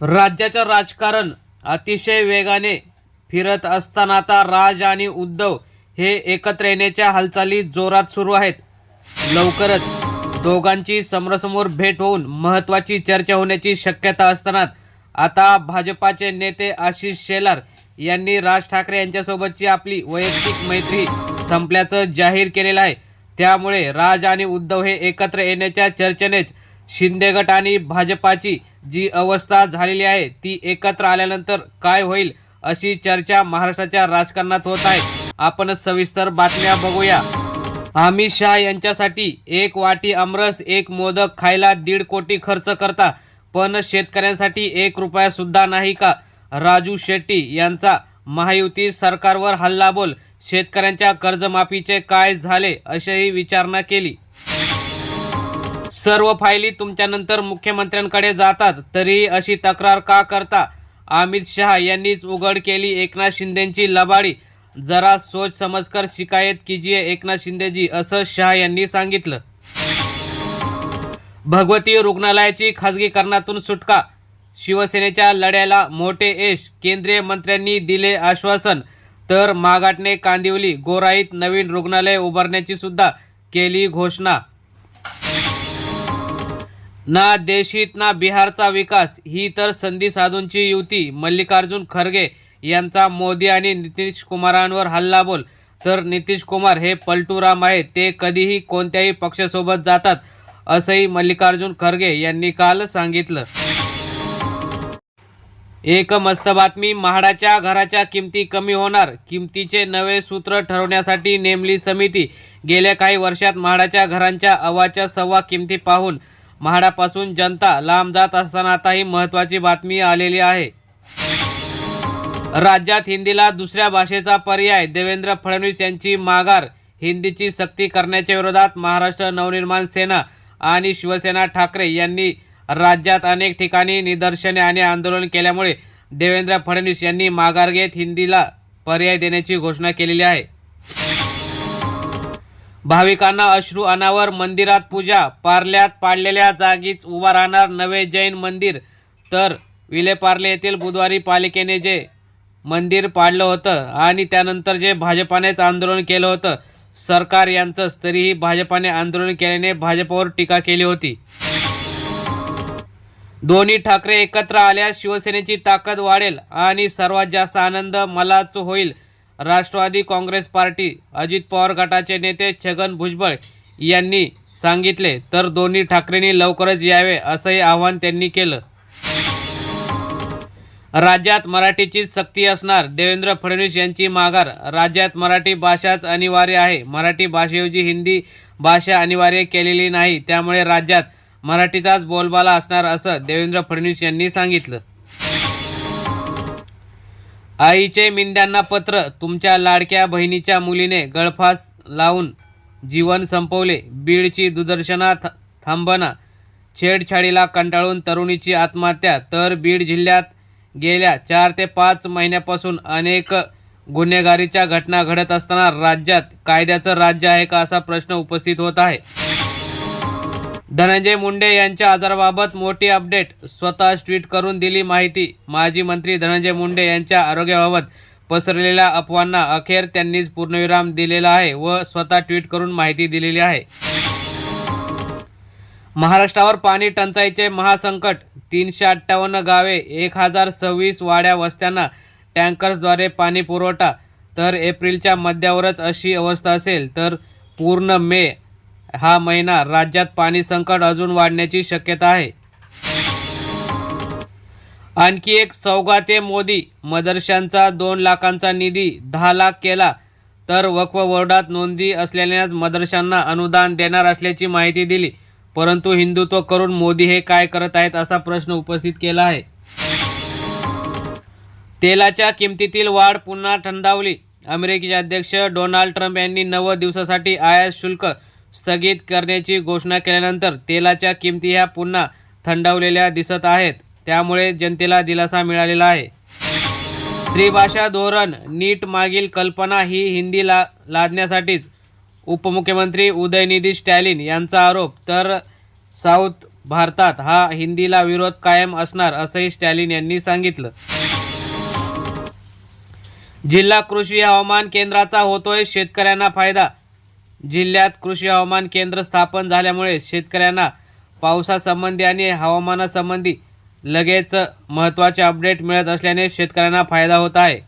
राज्याचं राजकारण अतिशय वेगाने फिरत असताना आता राज आणि उद्धव हे एकत्र येण्याच्या हालचाली जोरात सुरू आहेत. लवकरच दोघांची समोरासमोर भेट होऊन महत्त्वाची चर्चा होण्याची शक्यता असताना आता भाजपाचे नेते आशिष शेलार यांनी राज ठाकरे यांच्यासोबतची आपली वैयक्तिक मैत्री संपल्याचं जाहीर केलेलं आहे. त्यामुळे राज आणि उद्धव हे एकत्र येण्याच्या चर्चेनेच शिंदे गट आणि भाजपाची जी अवस्था झालेली आहे ती एकत्र आल्यानंतर काय होईल अशी चर्चा महाराष्ट्राच्या राजकारणात होत आहे. आपण सविस्तर बातम्या बघूया. अमित शहा यांच्यासाठी एक वाटी आमरस एक मोदक खायला दीड कोटी खर्च करता पण शेतकऱ्यांसाठी एक रुपया सुद्धा नाही का? राजू शेट्टी यांचा महायुती सरकारवर हल्लाबोल शेतकऱ्यांच्या कर्जमाफीचे काय झाले अशीही विचारणा केली. सर्व फायली तुमच्यानंतर मुख्यमंत्र्यांकडे जातात. तरीही अशी तक्रार का करता? अमित शहा यांनीच उघड केली एकनाथ शिंदेची लबाडी. जरा सोच समजकर शिकायत कीजिए एकनाथ शिंदेजी असं शहा यांनी सांगितलं. भगवती रुग्णालयाची खाजगीकरणातून सुटका. शिवसेनेच्या लढ्याला मोठे यश केंद्रीय मंत्र्यांनी दिले आश्वासन. तर मागाटने कांदिवली गोराईत नवीन रुग्णालय उभारण्याची सुद्धा केली घोषणा. ना देशीत ना बिहारचा विकास ही तर संधी साधूंची युती. मल्लिकार्जुन खरगे यांचा मोदी आणि नितीश कुमारांवर हल्लाबोल तर नितीश कुमार हे पलटूराम आहेत ते कधीही कोणत्याही पक्षासोबत जातात असंही मल्लिकार्जुन खरगे यांनी काल सांगितलं. एक मस्त बातमी म्हाडाच्या घराच्या किमती कमी होणार. किमतीचे नवे सूत्र ठरवण्यासाठी नेमली समिती. गेल्या काही वर्षात म्हाडाच्या घरांच्या अवाच्या सव्वा किमती पाहून म्हाडापासून जनता लांब जात असताना आता ही महत्त्वाची बातमी आलेली आहे. राज्यात हिंदीला दुसऱ्या भाषेचा पर्याय देवेंद्र फडणवीस यांची माघार हिंदीची सक्ती करण्याच्या विरोधात महाराष्ट्र नवनिर्माण सेना आणि शिवसेना ठाकरे यांनी राज्यात अनेक ठिकाणी निदर्शने आणि आंदोलन केल्यामुळे देवेंद्र फडणवीस यांनी माघार घेत हिंदीला पर्याय देण्याची घोषणा केलेली आहे. भाविकांना अश्रू अनावर मंदिरात पूजा पार्ल्यात पाडलेल्या जागीच उभा राहणार नवे जैन मंदिर. तर विलेपार्ले येथील बुधवारी पालिकेने जे मंदिर पाडलं होतं आणि त्यानंतर जे भाजपानेच आंदोलन केलं होतं सरकार यांचंच तरीही भाजपाने आंदोलन केल्याने भाजपावर टीका केली होती. दोन्ही ठाकरे एकत्र आल्यास शिवसेनेची ताकद वाढेल आणि सर्वात जास्त आनंद मलाच होईल राष्ट्रवादी काँग्रेस पार्टी अजित पवार गटाचे नेते छगन भुजबळ यांनी सांगितले तर दोन्ही ठाकरेंनी लवकरच यावे असंही आवाहन त्यांनी केलं. राज्यात मराठीची सक्ती असणार देवेंद्र फडणवीस यांची माघार. राज्यात मराठी भाषाच अनिवार्य आहे. मराठी भाषेऐवजी हिंदी भाषा अनिवार्य केलेली नाही. त्यामुळे राज्यात मराठीचाच बोलबाला असणार असं देवेंद्र फडणवीस यांनी सांगितलं. आईचे मिंद्यांना पत्र तुमच्या लाडक्या बहिणीच्या मुलीने गळफास लावून जीवन संपवले. बीडची दुदर्शना थ- थांबना. छेडछाडीला कंटाळून तरुणीची आत्महत्या तर बीड जिल्ह्यात गेल्या चार ते पाच महिन्यापासून अनेक गुन्हेगारीच्या घटना घडत असताना राज्यात कायद्याचं राज्य आहे का असा प्रश्न उपस्थित होत आहे. धनंजय मुंडे यांच्या आजाराबाबत मोठी अपडेट. स्वतः ट्विट करून दिली माहिती. माजी मंत्री धनंजय मुंडे यांच्या आरोग्याबाबत पसरलेल्या अफवांना अखेर त्यांनीच पूर्णविराम दिलेला आहे व स्वतः ट्विट करून माहिती दिलेली आहे. महाराष्ट्रावर पाणी टंचाईचे महासंकट. तीनशे अठ्ठावन्न गावे एक हजार सव्वीस वाड्या वस्त्यांना टँकर्सद्वारे पाणी पुरवठा तर एप्रिलच्या मध्यावरच अशी अवस्था असेल तर पूर्ण मे हा महिना राज्यात पाणी संकट अजून वाढण्याची शक्यता आहे. आणखी एक सौगाते मोदी मदरशांचा दोन लाखांचा निधी दहा लाख केला तर वक्फ बोर्डात नोंदी असलेल्याच मदरशांना अनुदान देणार असल्याची माहिती दिली. परंतु हिंदुत्व करून मोदी हे काय करत आहेत असा प्रश्न उपस्थित केला आहे. तेलाच्या किमतीतील वाढ पुन्हा थंडावली अमेरिकेचे अध्यक्ष डोनाल्ड ट्रम्प यांनी नव्वद दिवसासाठी आयात शुल्क स्थगित करण्याची घोषणा केल्यानंतर तेलाच्या किमती ह्या पुन्हा थंडावलेल्या दिसत आहेत. त्यामुळे जनतेला दिलासा मिळालेला आहे. त्रिभाषा धोरण नीट मागील कल्पना ही हिंदी ला लादण्यासाठीच. उपमुख्यमंत्री उदयनिधी स्टॅलिन यांचा आरोप तर साऊथ भारतात हा हिंदीला विरोध कायम असणार असंही स्टॅलिन यांनी सांगितलं. जिल्हा कृषी हवामान केंद्राचा होतोय शेतकऱ्यांना फायदा जिल्ह्यात कृषी हवामान केंद्र स्थापन झाल्यामुळे शेतकऱ्यांना पावसासंबंधी आणि हवामानासंबंधी लगेच महत्त्वाचे अपडेट मिळत असल्याने शेतकऱ्यांना फायदा होत आहे.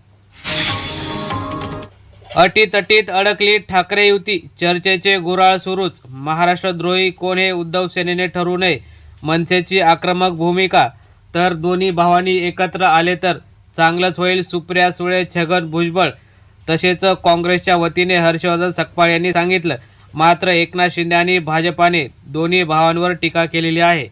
अटीतटीत अडकली ठाकरे युती चर्चेचे गुराळ सुरूच. महाराष्ट्रद्रोही कोण हे उद्धव सेनेने ठरवू नये मनसेची आक्रमक भूमिका. तर दोन्ही भावांनी एकत्र आले तर चांगलंच होईल. सुप्रिया सुळे छगन भुजबळ तसेच काँग्रेसच्या वतीने हर्षवर्धन सकपाळ यांनी सांगितलं मात्र एकनाथ शिंदे आणि भाजपाने दोन्ही भावांवर टीका केलेली आहे.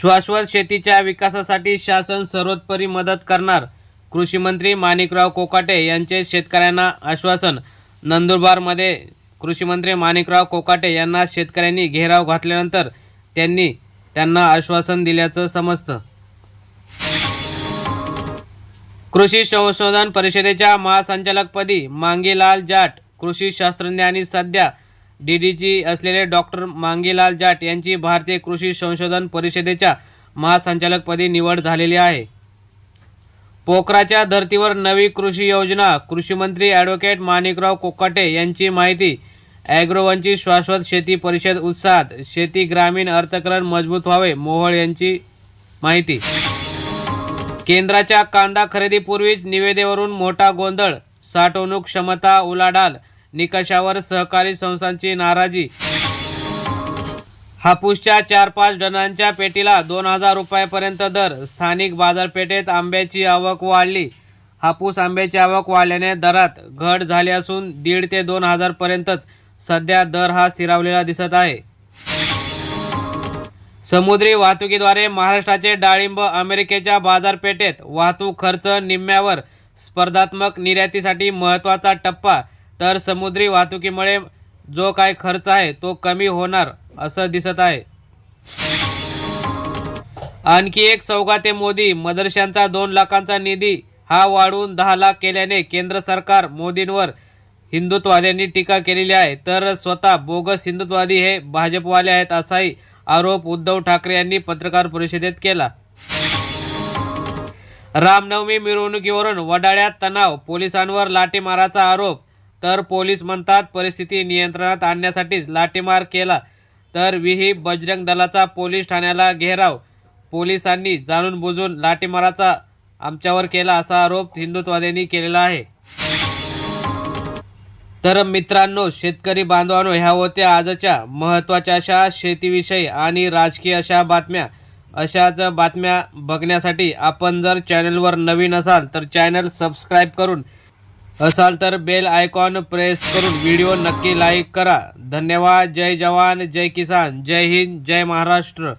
शाश्वत शेतीच्या विकासासाठी शासन सर्वोत्परी मदत करणार कृषी मंत्री माणिकराव कोकाटे यांचे शेतकऱ्यांना आश्वासन. नंदुरबारमध्ये कृषी मंत्री माणिकराव कोकाटे यांना शेतकऱ्यांनी घेराव घातल्यानंतर त्यांनी त्यांना आश्वासन दिल्याचं समजतं. कृषी संशोधन परिषदेच्या महासंचालकपदी मांगीलाल जाट कृषी शास्त्रज्ञ आणि सध्या डीडीजी असलेले डॉक्टर मांगीलाल जाट यांची भारतीय कृषी संशोधन परिषदेच्या महासंचालकपदी निवड झालेली आहे. पोखराच्या धर्तीवर नवी कृषी योजना कृषीमंत्री ॲडव्होकेट माणिकराव कोकाटे यांची माहिती ॲग्रोवनची शाश्वत शेती परिषद उत्साहात शेती ग्रामीण अर्थकरण मजबूत व्हावे मोहोळ यांची माहिती. केंद्राच्या कांदा खरेदीपूर्वीच निविदेवरून मोठा गोंधळ साठवणूक क्षमता उलाढाल निकषावर सहकारी संस्थांची नाराजी. हापूसच्या चार पाच डनांच्या पेटीला दोन हजार रुपयापर्यंत दर. स्थानिक बाजारपेठेत आंब्याची आवक वाढली. हापूस आंब्याची आवक वाढल्याने दरात घट झाली असून दीड ते दोन हजारपर्यंतच सध्या दर हा स्थिरावलेला दिसत आहे. समुद्री वाहतुकीद्वारे महाराष्ट्राचे डाळिंब अमेरिकेच्या बाजारपेठेत वाहतूक खर्च निम्म्यावर स्पर्धात्मक निर्यातीसाठी महत्त्वाचा टप्पा. तर समुद्री वाहतुकीमुळे जो काय खर्च आहे तो कमी होणार असं दिसत आहे. आणखी एक सौगाते मोदी मदरशांचा दोन लाखांचा निधी हा वाढून दहा लाख केल्याने केंद्र सरकार मोदींवर हिंदुत्ववाद्यांनी टीका केलेली आहे. तर स्वतः बोगस हिंदुत्ववादी हे भाजपवाले आहेत असाही आरोप उद्धव ठाकरे यांनी पत्रकार परिषदेत केला. रामनवमी मिरवणुकीवरून वडाळ्यात तणाव पोलिसांवर लाठीमाराचा आरोप. तर पोलीस म्हणतात परिस्थिती नियंत्रणात आणण्यासाठीच लाठीमार केला. तर विही बजरंग दलाचा पोलीस ठाण्याला घेराव. पोलिसांनी जाणून बुजून लाठीमाराचा आमच्यावर केला असा आरोप हिंदुत्ववाद्यांनी केलेला आहे. तर मित्रांनो शेतकरी बांधवांनो ह्या होत्या आजच्या महत्त्वाच्या अशा शेतीविषयी आणि राजकीय अशा बातम्या. अशाच बातम्या बघण्यासाठी आपण जर चॅनलवर नवीन असाल तर चॅनल सबस्क्राईब करून असाल तर बेल आयकॉन प्रेस करून व्हिडिओ नक्की लाईक करा. धन्यवाद. जय जवान जय किसान. जय हिंद जय महाराष्ट्र.